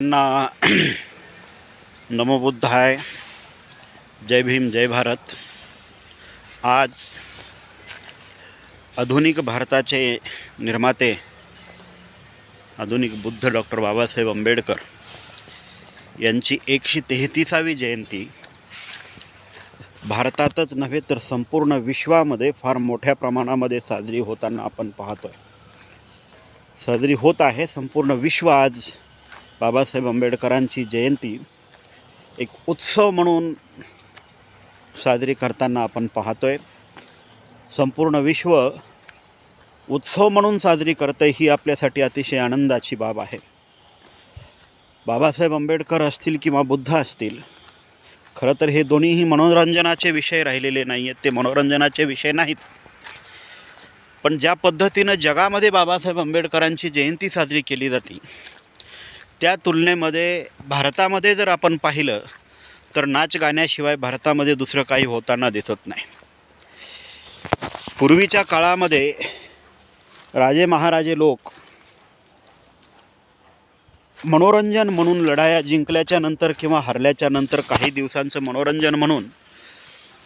ना नमो बुद्धाय जय भीम जय भारत. आज आधुनिक भारताचे निर्माते आधुनिक बुद्ध डॉक्टर बाबासाहेब आंबेडकर यांची एकशे तेहतीसावी जयंती भारतातच नव्हे तर संपूर्ण विश्वामध्ये फार मोठ्या प्रमाणामध्ये साजरी होताना आपण पाहतोय. साजरी होत आहे संपूर्ण विश्व आज बाबासाहेब आंबेडकरांची जयंती एक उत्सव म्हणून साजरी करताना आपण पाहतोय. संपूर्ण विश्व उत्सव म्हणून साजरी करतं ही आपल्यासाठी अतिशय आनंदाची बाब आहे. बाबासाहेब आंबेडकर असतील किंवा बुद्ध असतील खरं तर हे दोन्हीही मनोरंजनाचे विषय राहिलेले नाही आहेत ते मनोरंजनाचे विषय नाहीत. पण ज्या पद्धतीनं जगामध्ये बाबासाहेब आंबेडकरांची जयंती साजरी केली जाते त्या तुलनेमध्ये भारतामध्ये जर आपण पाहिलं तर नाच गाण्याशिवाय भारतामध्ये दुसरं काही होताना दिसत नाही. पूर्वीच्या काळामध्ये राजे महाराजे लोक मनोरंजन म्हणून लढाया जिंकल्याच्या नंतर किंवा हरल्याच्या नंतर काही दिवसांचं मनोरंजन म्हणून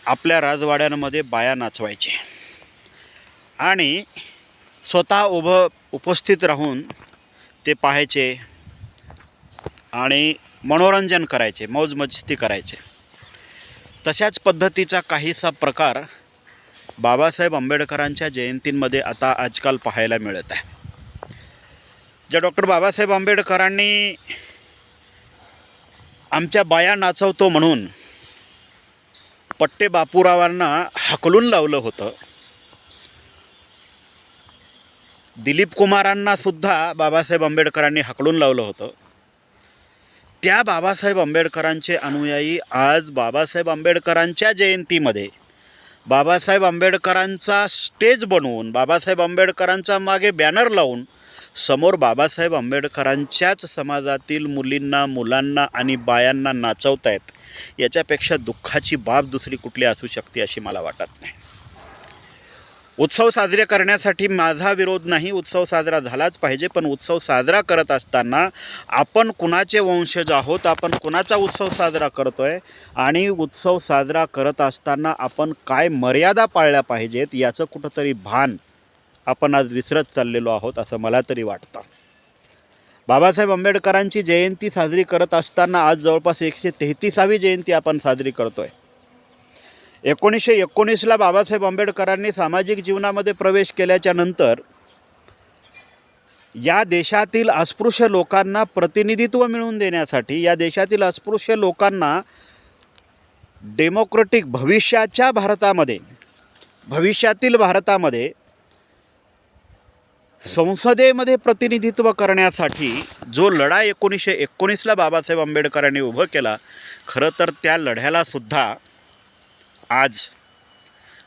आपल्या राजवाड्यांमध्ये बाया नाचवायचे. आणि स्वतः उभं उपस्थित राहून ते पाहायचे आणि मनोरंजन करायचे मौज मस्ती करायचे. तशाच पद्धतीचा काहीसा प्रकार बाबासाहेब आंबेडकरांच्या जयंतींमध्ये आता आजकाल पाहायला मिळत आहे. ज्या डॉक्टर बाबासाहेब आंबेडकरांनी आमच्या बाया नाचवतो म्हणून पट्टे बापूरावांना हकलून लावलं होतं दिलीप कुमारांना सुद्धा बाबासाहेब आंबेडकरांनी हकलून लावलं होतं. त्या बाबासाहेब आंबेडकरांचे अनुयायी आज बाबासाहेब आंबेडकरांच्या जयंतीमध्ये. बाबासाहेब आंबेडकरांचा स्टेज बनवून बाबासाहेब आंबेडकरांचा मागे बॅनर लावून समोर बाबासाहेब आंबेडकरांच्याच समाजातील मुलींना मुलांना आणि बायांना नाचवतायत. याच्यापेक्षा दुःखाची बाब दुसरी कुठली असू शकते अशी मला वाटत नाही. उत्सव साजरे करण्यासाठी माझा विरोध नाही उत्सव साजरा झालाच पाहिजे पण उत्सव साजरा करत असताना आपण कुणाचे वंशज आहोत आपण कुणाचा उत्सव साजरा करतो आहे आणि उत्सव साजरा करत असताना आपण काय मर्यादा पाळल्या पाहिजेत याचं कुठंतरी भान आपण आज विसरत चाललेलो आहोत असं मला तरी वाटतं. बाबासाहेब आंबेडकरांची जयंती साजरी करत असताना आज जवळपास एकशे तेहतीसावी जयंती आपण साजरी करतो आहे एकोणीसशे एकोणीसला बाबासाहेब आंबेडकरांनी सामाजिक जीवनामध्ये प्रवेश केल्याच्यानंतर या देशातील अस्पृश्य लोकांना प्रतिनिधित्व मिळवून देण्यासाठी या देशातील अस्पृश्य लोकांना डेमोक्रेटिक भविष्याच्या भारतामध्ये भविष्यातील भारतामध्ये संसदेमध्ये प्रतिनिधित्व करण्यासाठी जो लढा एकोणीसशे एकोणीसला बाबासाहेब आंबेडकरांनी उभं केला खरं तर त्या लढ्यालासुद्धा आज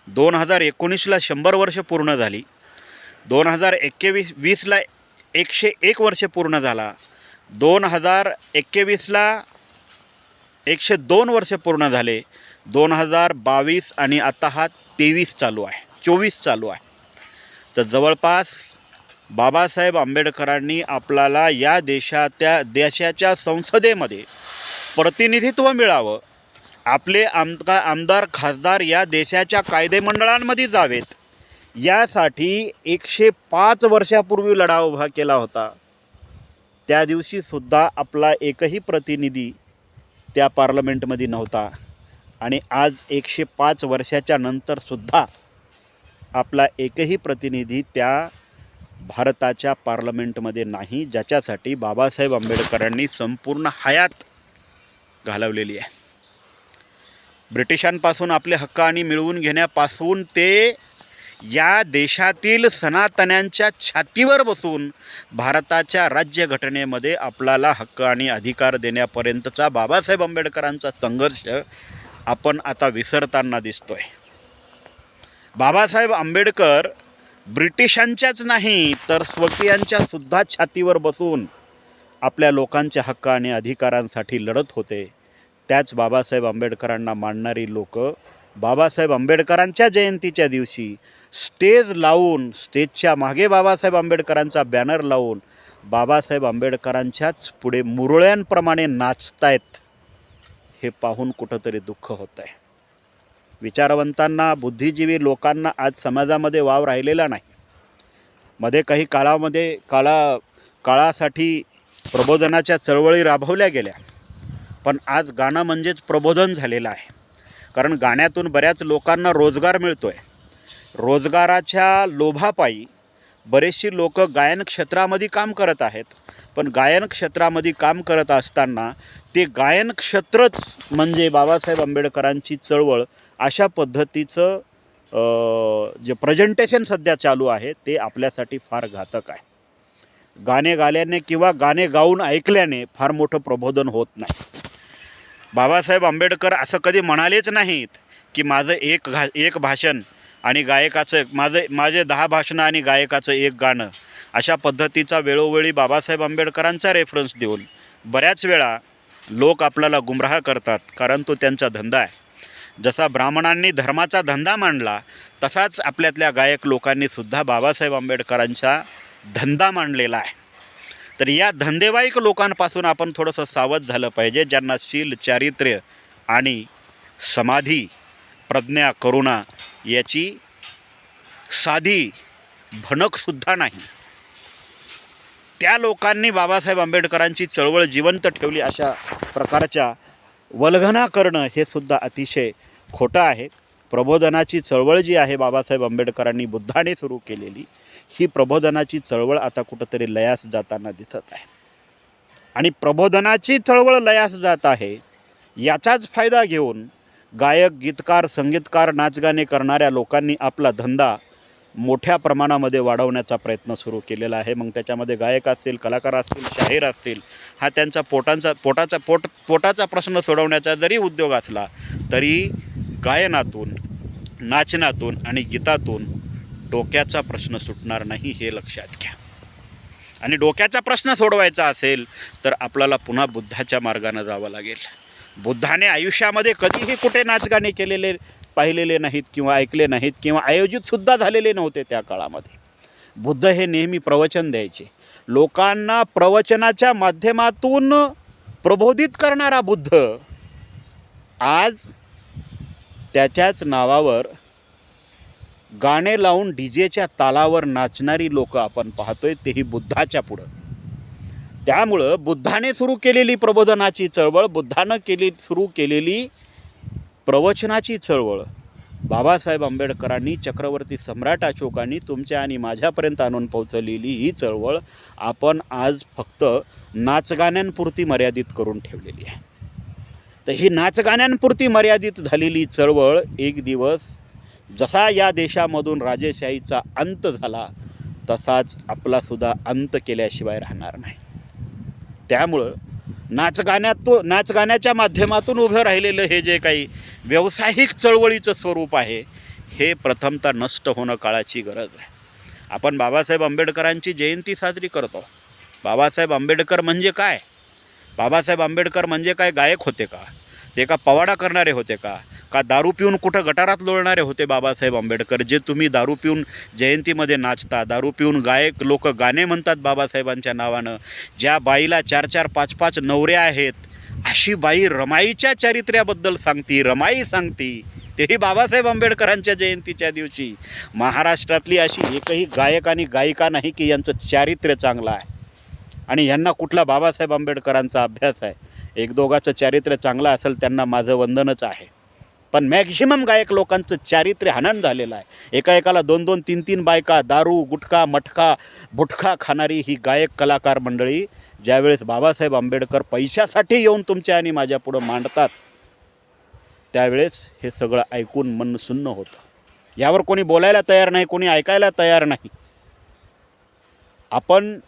दोन हजार एकोणीसला शंभर वर्ष पूर्ण झाली. दोन हजार एक्केवीस वीसला एकशे एक वर्ष पूर्ण झाला. दोन हजार एक्केवीसला एकशे दोन वर्ष पूर्ण झाले. दोन हजार बावीस आणि आता हा तेवीस चालू आहे. चोवीस चालू आहे. तर जवळपास बाबासाहेब आंबेडकरांनी आपल्याला या देशाच्या देशाच्या संसदेमध्ये प्रतिनिधित्व मिळावं आपले आमका आमदार खासदार या देशाच्या कायदेमंडळांमध्ये जावेत. यासाठी एकशे पाच वर्षापूर्वी लढा उभा केला होता. त्या दिवशीसुद्धा आपला एकही प्रतिनिधी त्या पार्लमेंटमध्ये नव्हता. आणि आज एकशे पाच वर्षाच्या नंतरसुद्धा आपला एकही प्रतिनिधी त्या भारताच्या पार्लमेंटमध्ये नाही ज्याच्यासाठी बाबासाहेब आंबेडकरांनी संपूर्ण हयात घालवलेली आहे. ब्रिटिशांपासून आपले हक्क आणि मिळवून घेण्यापासून ते या देशातील सनातन्यांच्या छातीवर बसून भारताच्या राज्यघटनेमध्ये आपल्याला हक्क आणि अधिकार देण्यापर्यंतचा बाबासाहेब आंबेडकरांचा संघर्ष आपण आता विसरताना दिसतोय. बाबासाहेब आंबेडकर ब्रिटिशांच्याच नाही तर स्वकीयांच्या सुद्धा छातीवर बसून आपल्या लोकांच्या हक्क आणि अधिकारांसाठी लढत होते. त्याच बाबासाहेब आंबेडकरांना मानणारी लोक बाबासाहेब आंबेडकरांच्या जयंतीच्या दिवशी स्टेज लावून स्टेजच्या मागे बाबासाहेब आंबेडकरांचा बॅनर लावून बाबासाहेब आंबेडकरांच्याच पुढे मुरळ्यांप्रमाणे नाचतायत हे पाहून कुठंतरी दुःख होतं आहे विचारवंतांना बुद्धिजीवी लोकांना आज समाजामध्ये वाव राहिलेला नाही. मध्ये काही काळामध्ये काळा काळासाठी प्रबोधनाच्या चळवळी राबवल्या गेल्या. पण आज गाणं म्हणजेच प्रबोधन झालेलं आहे. कारण गाण्यातून बऱ्याच लोकांना रोजगार मिळतो आहे रोजगाराच्या लोभापायी बरेचशी लोक गायन क्षेत्रामध्ये काम करत आहेत. पण गायन क्षेत्रामध्ये काम करत असताना ते गायन क्षेत्रच म्हणजे बाबासाहेब आंबेडकरांची चळवळ अशा पद्धतीचं जे प्रेझेंटेशन सध्या चालू आहे ते आपल्यासाठी फार घातक आहे. गाणे गाल्याने किंवा गाणे गाऊन ऐकल्याने फार मोठं प्रबोधन होत नाही. बाबासाहेब आंबेडकर असं कधी म्हणालेच नाहीत की माझं एक घा एक भाषण आणि गायकाचं माझं माझे दहा भाषणं आणि गायकाचं एक गाणं अशा पद्धतीचा वेळोवेळी बाबासाहेब आंबेडकरांचा रेफरन्स देऊन बऱ्याच वेळा लोक आपल्याला गुमराह करतात कारण तो त्यांचा धंदा आहे. जसा ब्राह्मणांनी धर्माचा धंदा मांडला तसाच आपल्यातल्या गायक लोकांनी सुद्धा बाबासाहेब आंबेडकरांचा धंदा मांडलेला आहे. तर या धंदेवाईक लोकांपासून आपण थोडंसं सावध झालं पाहिजे ज्यांना शील चारित्र्य आणि समाधी प्रज्ञा करुणा याची साधी भनकसुद्धा नाही. त्या लोकांनी बाबासाहेब आंबेडकरांची चळवळ जिवंत ठेवली अशा प्रकारच्या वल्गना करणं हे सुद्धा अतिशय खोटं आहे. प्रबोधनाची चळवळ जी आहे बाबासाहेब आंबेडकरांनी बुद्धाने सुरू केलेली ही प्रबोधनाची चळवळ आता कुठंतरी लयास जाताना दिसत आहे. आणि प्रबोधनाची चळवळ लयास जात आहे याचाच फायदा घेऊन गायक गीतकार संगीतकार नाचगाणे करणाऱ्या लोकांनी आपला धंदा मोठ्या प्रमाणामध्ये वाढवण्याचा प्रयत्न सुरू केलेला आहे. मग त्याच्यामध्ये गायक असतील कलाकार असतील शाहीर असतील हा त्यांचा पोटांचा पोटाचा पोट पोटाचा प्रश्न सोडवण्याचा जरी उद्योग असला तरी गायनातून नाचनातून आणि गीतातून डोक्याचा प्रश्न सुटणार नाही हे लक्षात घ्या. आणि डोक्याचा प्रश्न सोडवायचा असेल तर आपल्याला पुन्हा बुद्धाच्या मार्गानं जावं लागेल. बुद्धाने आयुष्यामध्ये कधीही कुठे नाचगाणे केलेले पाहिलेले नाहीत किंवा ऐकले नाहीत किंवा आयोजितसुद्धा झालेले नव्हते त्या काळामध्ये. बुद्ध हे नेहमी प्रवचन द्यायचे. लोकांना प्रवचनाच्या माध्यमातून प्रबोधित करणारा बुद्ध आज त्याच्याच नावावर गाणे लावून डी जेच्या तालावर नाचणारी लोकं आपण पाहतोय तेही बुद्धाच्या पुढं. त्यामुळं बुद्धाने सुरू केलेली प्रबोधनाची चळवळ बुद्धानं केली सुरू केलेली प्रवचनाची चळवळ. बाबासाहेब आंबेडकरांनी चक्रवर्ती सम्राट अशोकांनी तुमच्या आणि माझ्यापर्यंत आणून पोहोचवलेली ही चळवळ आपण आज फक्त नाचगाण्यांपुरती मर्यादित करून ठेवलेली आहे. तर ही नाचगाण्यांपुरती मर्यादित झालेली चळवळ एक दिवस जसा या देशामधून राजेशाहीचा अंत झाला तसाच आपलासुद्धा अंत केल्याशिवाय राहणार नाही. त्यामुळं नाचगाण्यात नाचगाण्याच्या माध्यमातून उभं राहिलेलं हे जे काही व्यावसायिक चळवळीचं स्वरूप आहे हे प्रथमतः नष्ट होणं काळाची गरज आहे. आपण बाबासाहेब आंबेडकरांची जयंती साजरी करतो. बाबासाहेब आंबेडकर म्हणजे काय? बाबासाहेब आंबेडकर म्हणजे काय? गायक होते का? ते का पवाडा करणारे होते का? का दारू पिऊन कुठं गटारात लोळणारे होते बाबासाहेब आंबेडकर? जे तुम्ही दारू पिऊन जयंतीमध्ये नाचता दारू पिऊन गायक लोक गाणे म्हणतात बाबासाहेबांच्या नावानं ज्या बाईला चार चार पाच पाच नवऱ्या आहेत अशी बाई रमाईच्या चारित्र्याबद्दल सांगती रमाई सांगती. तेही बाबासाहेब आंबेडकरांच्या जयंतीच्या दिवशी. महाराष्ट्रातली अशी एकही गायक आणि गायिका नाही की यांचं चारित्र्य चांगलं आहे. आणि यांना कुठला बाबासाहेब आंबेडकरांचा अभ्यास आहे? एक दोघाचं चारित्र्य चांगलं असेल त्यांना माझं वंदनच आहे. पण मॅक्झिमम गायक लोकांचं चारित्र्य हनन झालेलं आहे. एका एकाला दोन दोन तीन तीन बायका दारू गुटखा मटका भुटखा खाणारी ही गायक कलाकार मंडळी ज्यावेळेस बाबासाहेब आंबेडकर पैशासाठी येऊन तुमच्या आणि माझ्या पुढं मांडतात त्यावेळेस हे सगळं ऐकून मन सुन्न होतं. यावर कोणी बोलायला तयार नाही कोणी ऐकायला तयार नाही. आपण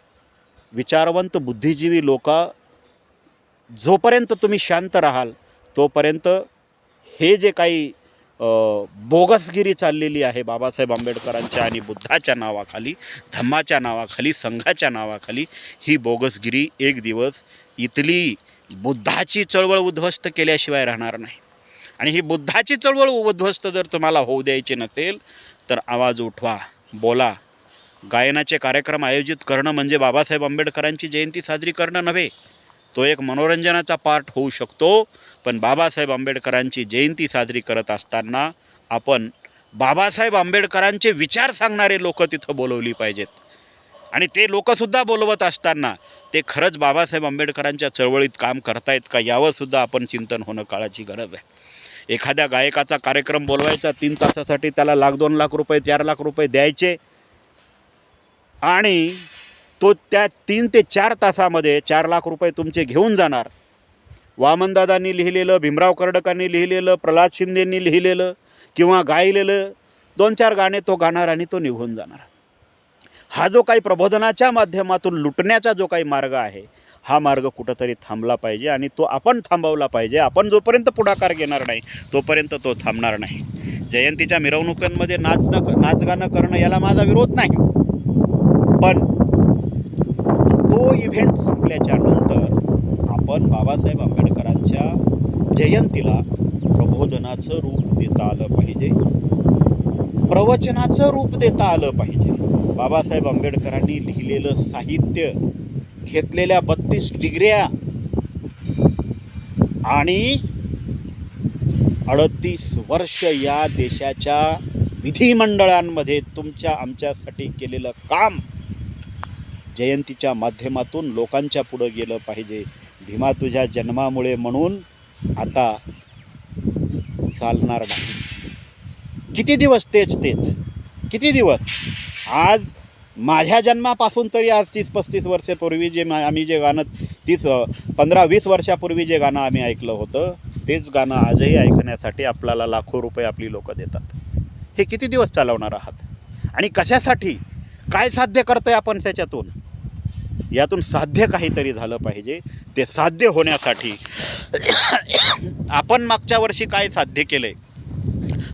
विचारवंत बुद्धिजीवी लोक जोपर्यंत तुम्ही शांत राहाल तोपर्यंत हे जे काही बोगसगिरी चाललेली आहे बाबासाहेब आंबेडकरांच्या आणि बुद्धाच्या नावाखाली धम्माच्या नावाखाली संघाच्या नावाखाली ही बोगसगिरी एक दिवस इथली बुद्धाची चळवळ उद्ध्वस्त केल्याशिवाय राहणार नाही. आणि ही बुद्धाची चळवळ उद्ध्वस्त जर तुम्हाला होऊ द्यायची नसेल तर आवाज उठवा बोला. गायनाचे कार्यक्रम आयोजित करणं म्हणजे बाबासाहेब आंबेडकरांची जयंती साजरी करणं नव्हे. तो एक मनोरंजनाचा पार्ट होऊ शकतो पण बाबासाहेब आंबेडकरांची जयंती साजरी करत असताना आपण बाबासाहेब आंबेडकरांचे विचार सांगणारे लोक तिथं बोलवली पाहिजेत. आणि ते लोकसुद्धा बोलवत असताना ते खरंच बाबासाहेब आंबेडकरांच्या चळवळीत काम करतायत का यावरसुद्धा आपण चिंतन होणं काळाची गरज आहे. एखाद्या गायकाचा कार्यक्रम बोलवायचा तीन तासासाठी त्याला लाख दोन लाख रुपये चार लाख रुपये द्यायचे आणि तो त्या तीन ते चार तासामध्ये चार लाख रुपये तुमचे घेऊन जाणार. वामनदादांनी लिहिलेलं भीमराव कर्डकांनी लिहिलेलं प्रल्हाद शिंदेंनी लिहिलेलं किंवा गायलेलं दोन चार गाणे तो गाणार आणि तो निघून जाणार. हा जो काही प्रबोधनाच्या माध्यमातून लुटण्याचा जो काही मार्ग आहे हा मार्ग कुठंतरी थांबला पाहिजे आणि तो आपण थांबवला पाहिजे. आपण जोपर्यंत पुढाकार घेणार नाही तोपर्यंत तो थांबणार नाही. जयंतीच्या मिरवणुकांमध्ये नाच न नाचगाणं करणं याला माझा विरोध नाही. पण तो इव्हेंट संपल्याच्या नंतर आपण बाबासाहेब आंबेडकरांच्या जयंतीला प्रबोधनाचं रूप देता आलं पाहिजे. प्रवचनाचं रूप देता आलं पाहिजे. बाबासाहेब आंबेडकरांनी लिहिलेलं साहित्य घेतलेल्या बत्तीस डिग्र्या आणि अडतीस वर्ष या देशाच्या विधिमंडळांमध्ये तुमच्या आमच्यासाठी केलेलं काम जयंतीच्या माध्यमातून लोकांच्या पुढं गेलं पाहिजे. भीमा तुझ्या जन्मामुळे म्हणून आता चालणार नाही. किती दिवस तेच तेच. किती दिवस? आज माझ्या जन्मापासून तरी आज तीस पस्तीस वर्षापूर्वी जे मा- आम्ही जे गाणं तीस पंधरा वीस वर्षापूर्वी जे गाणं आम्ही ऐकलं होतं तेच गाणं आजही ऐकण्यासाठी आपल्याला लाखो रुपये आपली लोकं देतात. हे किती दिवस चालवणार आहात? आणि कशासाठी? काय साध्य करतोय आपण त्याच्यातून? यातून साध्य काहीतरी झालं पाहिजे. ते साध्य होण्यासाठी आपण मागच्या वर्षी काय साध्य केले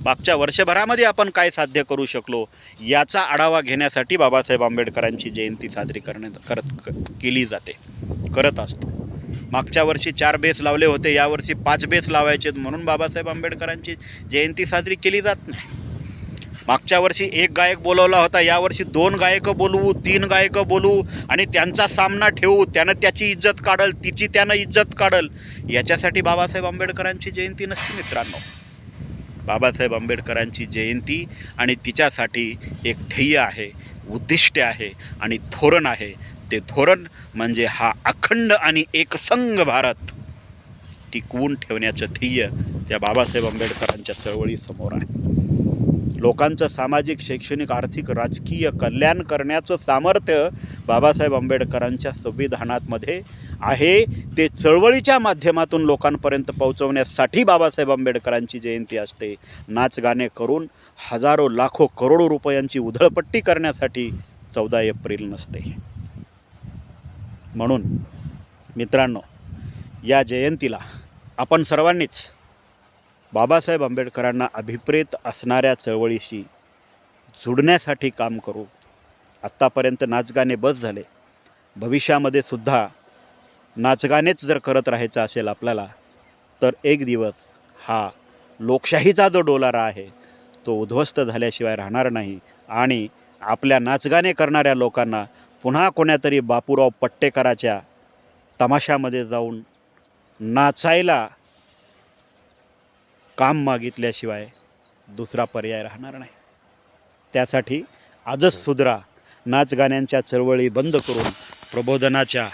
मागच्या वर्षभरामध्ये आपण काय साध्य करू शकलो? याचा आढावा घेण्यासाठी बाबासाहेब आंबेडकरांची जयंती साजरी करणे करत क- केली जाते. करत असतो. मागच्या वर्षी चार बेस लावले होते यावर्षी पाच बेस लावायचे म्हणून बाबासाहेब आंबेडकरांची जयंती साजरी केली जात नाही. मागच्या वर्षी एक गायक बोलवला होता यावर्षी दोन गायकं बोलवू तीन गायकं बोलवू आणि त्यांचा सामना ठेवू त्यानं त्याची इज्जत काढल तिची त्यानं इज्जत काढल. याच्यासाठी बाबासाहेब आंबेडकरांची जयंती नसते मित्रांनो. बाबासाहेब आंबेडकरांची जयंती आणि तिच्यासाठी एक ध्येय आहे उद्दिष्ट आहे आणि धोरण आहे. ते धोरण म्हणजे हा अखंड आणि एकसंघ भारत टिकवून ठेवण्याचं ध्येय त्या बाबासाहेब आंबेडकरांच्या चळवळीसमोर आहे. लोकांचं सामाजिक शैक्षणिक आर्थिक राजकीय कल्याण करण्याचं सामर्थ्य बाबासाहेब आंबेडकरांच्या संविधानातमध्ये आहे. ते चळवळीच्या माध्यमातून लोकांपर्यंत पोहोचवण्यासाठी बाबासाहेब आंबेडकरांची जयंती असते. नाचगाणे करून हजारो लाखो करोडो रुपयांची उधळपट्टी करण्यासाठी चौदा एप्रिल नसते. म्हणून मित्रांनो या जयंतीला आपण सर्वांनीच बाबासाहेब आंबेडकरांना अभिप्रेत असणाऱ्या चळवळीशी जुडण्यासाठी काम करू. आत्तापर्यंत नाचगाणे बस झाले. भविष्यामध्ये सुद्धा नाचगाणेच जर करत राहायचं असेल आपल्याला तर एक दिवस हा लोकशाहीचा जो डोलारा आहे तो उद्ध्वस्त झाल्याशिवाय राहणार नाही. आणि आपल्या नाचगाणे करणाऱ्या लोकांना पुन्हा कोण्यातरी बापूराव पट्टेकराच्या तमाशामध्ये जाऊन नाचायला काम मागितल्याशिवाय दुसरा पर्याय राहणार नाही. त्यासाठी आजच सुधरा नाचगाण्यांच्या चळवळी बंद करून प्रबोधनाच्या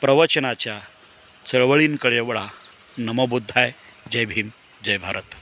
प्रवचनाच्या चळवळींकडे वळा. नमोबुद्धाय. जय भीम. जय भारत.